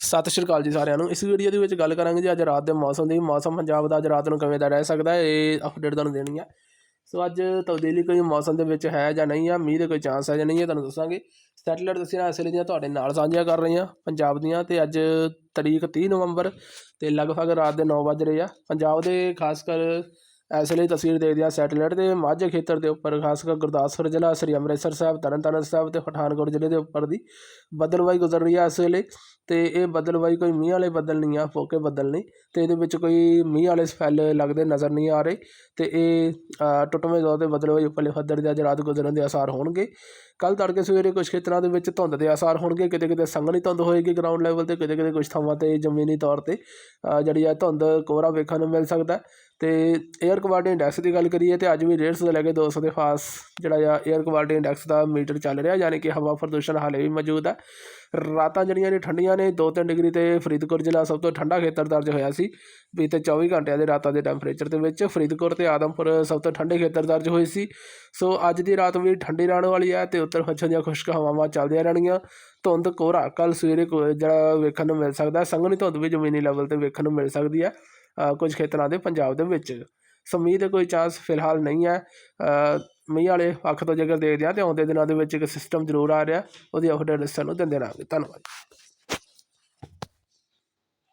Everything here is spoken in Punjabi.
ਸਤਿ ਸ਼੍ਰੀ ਅਕਾਲ ਜੀ ਸਾਰਿਆਂ ਨੂੰ। ਇਸ ਵੀਡੀਓ ਦੇ ਵਿੱਚ ਗੱਲ ਕਰਾਂਗੇ ਜੀ ਅੱਜ ਰਾਤ ਦੇ ਮੌਸਮ ਦੀ। ਮੌਸਮ ਪੰਜਾਬ ਦਾ ਅੱਜ ਰਾਤ ਨੂੰ ਕਿਵੇਂ ਦਾ ਰਹਿ ਸਕਦਾ ਹੈ, ਇਹ ਅਪਡੇਟ ਤੁਹਾਨੂੰ ਦੇਣੀ ਹੈ ਸੋ ਅੱਜ ਤਬਦੀਲੀ ਕੋਈ ਮੌਸਮ ਦੇ ਵਿੱਚ ਹੈ ਜਾਂ ਨਹੀਂ ਆ, ਮੀਂਹ ਦੇ ਕੋਈ ਚਾਂਸ ਹੈ ਜਾਂ ਨਹੀਂ ਹੈ ਤੁਹਾਨੂੰ ਦੱਸਾਂਗੇ। ਸੈਟੇਲਾਈਟ ਦੱਸਿਆ ਇਸ ਲਈ ਦੀਆਂ ਤੁਹਾਡੇ ਨਾਲ ਸਾਂਝੀਆਂ ਕਰ ਰਹੀਆਂ ਪੰਜਾਬ ਦੀਆਂ ਤੇ ਅੱਜ ਤਰੀਕ 30 ਨਵੰਬਰ ਤੇ ਲਗਭਗ ਰਾਤ ਦੇ 9 ਵਜ ਰਹੇ ਆ। ਪੰਜਾਬ ਦੇ ਖਾਸ ਕਰ ਇਸ ਲਈ ਤਸਵੀਰ ਦੇਖਦੇ ਦਿਆਂ ਸੈਟੇਲਾਈਟ ਦੇ ਮਾਝੇ ਖੇਤਰ ਦੇ ਉੱਪਰ, ਖਾਸ ਕਰ ਗੁਰਦਾਸਪੁਰ ਜ਼ਿਲ੍ਹਾ, ਸ੍ਰੀ ਅੰਮ੍ਰਿਤਸਰ ਸਾਹਿਬ, ਤਰਨਤਾਰਨ ਸਾਹਿਬ ਤੇ ਪਠਾਨਕੋਟ ਜ਼ਿਲ੍ਹੇ ਦੇ ਉੱਪਰ ਦੀ ਬੱਦਲਵਾਈ ਗੁਜ਼ਰ ਰਹੀ ਹੈ ਇਸ ਵੇਲੇ। ਤੇ ਇਹ ਬੱਦਲਵਾਈ ਕੋਈ ਮੀਂਹ ਵਾਲੇ ਬੱਦਲ ਨਹੀਂ ਆ, ਫੋਕੇ ਬੱਦਲ ਨਹੀਂ। ਤੇ ਇਹਦੇ ਵਿੱਚ ਕੋਈ ਮੀਂਹ ਵਾਲੇ ਸਫੈਲ ਲੱਗਦੇ ਨਜ਼ਰ ਨਹੀਂ ਆ ਰਹੇ। ਤੇ ਇਹ ਟੁੱਟਵੇਂ ਦੌਰ ਦੇ ਬੱਦਲਵਾਈ ਉੱਪਰਲੇ ਫੱਦਰ ਦੇ ਅੱਜ ਰਾਤ ਗੁਜ਼ਰਨ ਦੇ ਆਸਾਰ ਹੋਣਗੇ। ਕੱਲ ਤੜਕੇ ਸਵੇਰੇ ਕੁਝ ਖੇਤਰਾਂ ਦੇ ਵਿੱਚ ਧੁੰਦ ਦੇ ਆਸਾਰ ਹੋਣਗੇ। ਕਿਤੇ ਕਿਤੇ ਸੰਘਣੀ ਧੁੰਦ ਹੋਏਗੀ ਗਰਾਊਂਡ ਲੈਵਲ ਤੇ, ਕਿਤੇ ਕਿਤੇ ਕੁਝ ਥਾਵਾਂ ਤੇ ਜ਼ਮੀਨੀ ਤੌਰ ਤੇ ਜਿਹੜੀ ਆ ਧੁੰਦ ਕੋਹਰਾ ਵੇਖਣ ਨੂੰ ਮਿਲ ਸਕਦਾ। ਹੈ। ਤੇ 에ਅਰ ਕੁਆਲਿਟੀ ਇੰਡੈਕਸ ਦੀ ਗੱਲ ਕਰੀਏ ਤੇ ਅੱਜ ਵੀ 150 ਤੋਂ ਲੈ ਕੇ 200 ਦੇ ਫਾਸ ਜਿਹੜਾ ਆ 에ਅਰ ਕੁਆਲਿਟੀ ਇੰਡੈਕਸ ਦਾ ਮੀਟਰ ਚੱਲ ਰਿਹਾ, ਯਾਨੀ ਕਿ ਹਵਾ ਪ੍ਰਦੂਸ਼ਣ ਹਾਲੇ ਵੀ ਮੌਜੂਦ ਹੈ ਰਾਤਾਂ ਜਿਹੜੀਆਂ ਨੇ ਠੰਡੀਆਂ ਨੇ 2-3 ਡਿਗਰੀ ਤੇ ਫਰੀਦਕੋਟ ਜ਼ਿਲ੍ਹਾ ਸਭ ਤੋਂ ਠੰਡਾ ਖੇਤਰ ਦਰਜ ਹੋਇਆ ਸੀ। ਬੀਤੇ 24 ਘੰਟਿਆਂ ਦੇ ਰਾਤਾਂ ਦੇ ਟੈਂਪਰੇਚਰ ਦੇ ਵਿੱਚ ਫਰੀਦਕੋਟ ਤੇ ਆਦਮਪੁਰ ਸਭ ਤੋਂ ਠੰਡੇ ਖੇਤਰ ਦਰਜ ਹੋਏ ਸੀ। ਸੋ ਅੱਜ ਦੀ ਰਾਤ ਵੀ ਠੰਡੀ ਰਹਿਣ ਵਾਲੀ ਹੈ ਤੇ ਉੱਤਰ ਪੱਛਮ ਦੀਆਂ ਖੁਸ਼ਕ ਹਵਾਵਾਂ ਚੱਲਦੀਆਂ ਰਹਿਣਗੀਆਂ। ਧੁੰਦ ਕੋਹਰਾ ਕੱਲ ਸਵੇਰੇ ਕੋ- ਜਿਹੜਾ ਵੇਖਣ ਨੂੰ ਮਿਲ ਸਕਦਾ, ਸੰਘਣੀ ਧੁੰਦ ਵੀ ਜ਼ਮੀਨੀ ਲੈਵਲ ਤੇ ਵੇਖਣ ਨੂੰ ਮਿਲ ਸਕਦੀ ਹੈ ਕੁਝ ਖੇਤਰਾਂ ਦੇ ਪੰਜਾਬ ਦੇ ਵਿੱਚ। ਸੋ ਮੀਂਹ ਦੇ ਕੋਈ ਚਾਂਸ ਫਿਲਹਾਲ ਨਹੀਂ ਹੈ। ਮੀਂਹ ਵਾਲੇ ਪੱਖ ਤੋਂ ਜੇਕਰ ਦੇਖਦੇ ਹਾਂ ਤੇ ਆਉਂਦੇ ਦਿਨਾਂ ਦੇ ਵਿੱਚ ਇੱਕ ਸਿਸਟਮ ਜ਼ਰੂਰ ਆ ਰਿਹਾ। ਉਹਦੀ ਅਪਡੇਟ ਸਾਨੂੰ ਦਿੰਦੇ ਰਹਾਂਗੇ। ਧੰਨਵਾਦ।